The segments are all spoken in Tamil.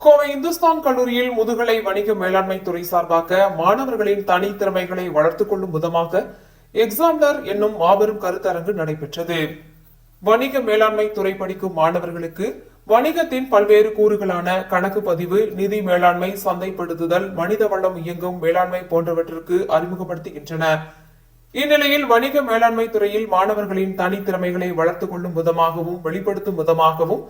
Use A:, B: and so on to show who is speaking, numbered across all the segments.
A: கோவை இந்துஸ்தான் கல்லூரியில் முதுகலை வணிக மேலாண்மை துறை சார்பாக மாணவர்களின் தனித்திறமைகளை வளர்த்துக் கொள்ளும் விதமாக எக்ஸாம்லர் என்னும் மாபெரும் கருத்தரங்கு நடைபெற்றது. வணிக மேலாண்மை துறை படிக்கும் மாணவர்களுக்கு வணிகத்தின் பல்வேறு கூறுகளான கணக்கு பதிவு நிதி மேலாண்மை சந்தைப்படுத்துதல் மனித வளம் இயங்கும் மேலாண்மை போன்றவற்றிற்கு அறிமுகப்படுத்துகின்றன. இந்நிலையில் வணிக மேலாண்மை துறையில் மாணவர்களின் தனித்திறமைகளை வளர்த்துக் கொள்ளும் விதமாகவும் வெளிப்படுத்தும் விதமாகவும்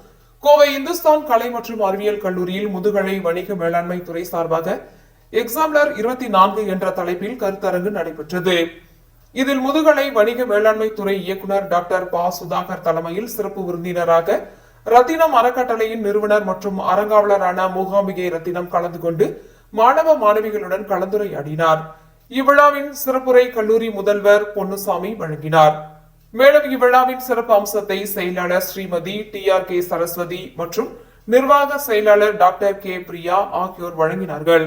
A: கோவை இந்துஸ்தான் கலை மற்றும் அறிவியல் கல்லூரியில் முதுகலை வணிக மேலாண்மை துறை சார்பாக எக்ஸாம்லர் இருபத்தி நான்கு என்ற தலைப்பில் கருத்தரங்கு நடைபெற்றது. இதில் முதுகலை வணிக மேலாண்மை துறை இயக்குனர் டாக்டர் பா. சுதாகர் தலைமையில் சிறப்பு விருந்தினராக ரத்தினம் அறக்கட்டளையின் நிறுவனர் மற்றும் அறங்காவலரான மூகாம்பிகை ரத்தினம் கலந்து கொண்டு மாணவ மாணவிகளுடன் கலந்துரையாடினார். இவ்விழாவின் சிறப்புரை கல்லூரி முதல்வர் பொன்னுசாமி வழங்கினார். மேலும் இவ்விழாவின் சிறப்பு அம்சத்தை செயலாளர் Shrimati T R K Saraswathi மற்றும் நிர்வாக செயலாளர் டாக்டர் கே பிரியா ஆகியோர் வழங்கினார்கள்.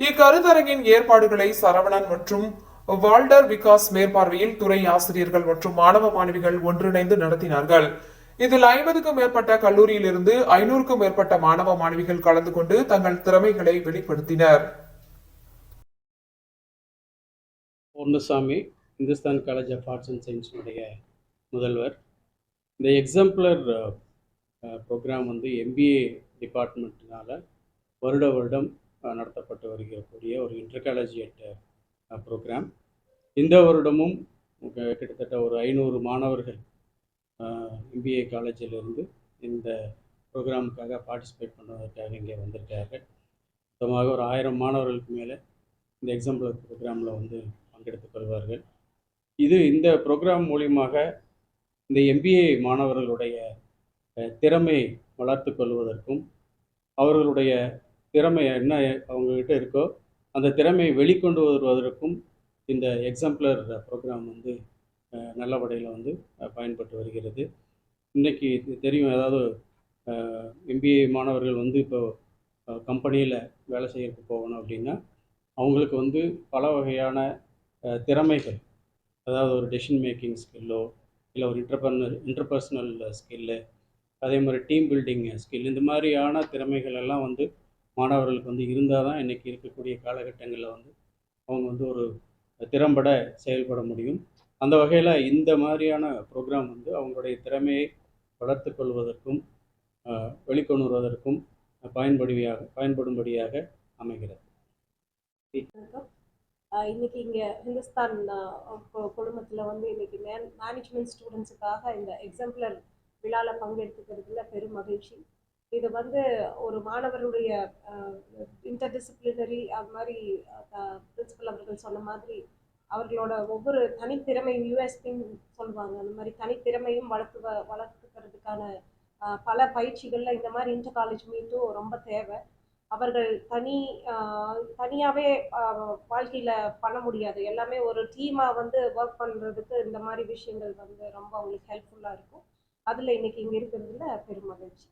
A: இக்கருத்தரங்கின் ஏற்பாடுகளை சரவணன் மற்றும் வால்டர் விகாஸ் மேற்பார்வையில் துறை ஆசிரியர்கள் மற்றும் மாணவ மாணவிகள் ஒன்றிணைந்து நடத்தினார்கள். இதில் ஐம்பதுக்கும் மேற்பட்ட கல்லூரியிலிருந்து ஐநூறுக்கும் மேற்பட்ட மாணவ மாணவிகள் கலந்து கொண்டு தங்கள் திறமைகளை வெளிப்படுத்தினர்.
B: Ponnusamy Hindusthan college of arts and சயின்ஸினுடைய முதல்வர். இந்த எக்ஸாம்பிளர் ப்ரோக்ராம் வந்து எம்பிஏ டிபார்ட்மெண்ட்னால வருட வருடம் நடத்தப்பட்டு வருகிறக்கூடிய ஒரு இன்டர் காலேஜியேட் ப்ரோக்ராம் இந்த வருடமும் கிட்டத்தட்ட ஒரு ஐநூறு மாணவர்கள் எம்பிஏ காலேஜிலிருந்து இந்த ப்ரோக்ராமுக்காக பார்ட்டிசிபேட் பண்ணுவதற்காக இங்கே வந்திருக்கார்கள் மொத்தமாக ஒரு ஆயிரம் மாணவர்களுக்கு மேலே இந்த எக்ஸாம்பிளர் ப்ரோக்ராமில் வந்து பங்கெடுத்துக் கொள்வார்கள். இது இந்த ப்ரோக்ராம் மூலியமாக இந்த எம்பிஏ மாணவர்களுடைய திறமை வளர்த்து கொள்வதற்கும் அவர்களுடைய திறமை என்ன அவங்கக்கிட்ட இருக்கோ அந்த திறமையை வெளிக்கொண்டு வருவதற்கும் இந்த எக்ஸாம்பிளர் ப்ரோக்ராம் வந்து நல்ல வடையில் வந்து பயன்பட்டு வருகிறது. இன்றைக்கி தெரியும் அதாவது எம்பிஏ மாணவர்கள் வந்து இப்போ கம்பெனியில் வேலை செய்யறதுக்கு போகணும் அப்படின்னா அவங்களுக்கு வந்து பல வகையான திறமைகள் அதாவது ஒரு டெசிஷன் மேக்கிங் ஸ்கில்லோ இல்லை ஒரு இன்டர்பர்னல் இன்டர்பர்சனல் ஸ்கில்லு அதே மாதிரி டீம் பில்டிங் ஸ்கில் இந்த மாதிரியான திறமைகள் எல்லாம் வந்து மாணவர்களுக்கு வந்து இருந்தால் தான் இன்றைக்கி இருக்கக்கூடிய காலகட்டங்களில் வந்து அவங்க வந்து ஒரு திறம்பட செயல்பட முடியும். அந்த வகையில் இந்த மாதிரியான ப்ரோக்ராம் வந்து அவங்களுடைய திறமையை வளர்த்து கொள்வதற்கும் வெளிக்கொணர்வதற்கும் பயன்படுவியாக பயன்படும்படியாக அமைகிறது.
C: இன்னைக்கு இங்கே ஹிந்துஸ்தான் குடும்பத்தில் வந்து இன்னைக்கு மேன் மேனேஜ்மெண்ட் ஸ்டூடெண்ட்ஸுக்காக இந்த எக்ஸாம்பிளர் விழாவில் பங்கெடுத்துக்கிறதுல பெரும் மகிழ்ச்சி. இது வந்து ஒரு மாணவருடைய இன்டர்டிசிப்ளினரி அது மாதிரி பிரின்சிபல் அவர்கள் சொன்ன மாதிரி அவர்களோட ஒவ்வொரு தனித்திறமையும் யூஎஸ்பின்னு சொல்லுவாங்க. அந்த மாதிரி தனித்திறமையும் வளர்த்து வ- வளர்த்துக்கிறதுக்கான பல பயிற்சிகளில் இந்த மாதிரி இன்டர் காலேஜ் மீட்டும் ரொம்ப தேவை. அவர்கள் தனி தனியாகவே வாழ்க்கையில் பண்ண முடியாது. எல்லாமே ஒரு டீமாக வந்து ஒர்க் பண்ணுறதுக்கு இந்த மாதிரி விஷயங்கள் வந்து ரொம்ப அவங்களுக்கு ஹெல்ப்ஃபுல்லாக இருக்கும். அதில் இன்னைக்கு இங்கே இருக்கிறதுல பெரும் மகிழ்ச்சி.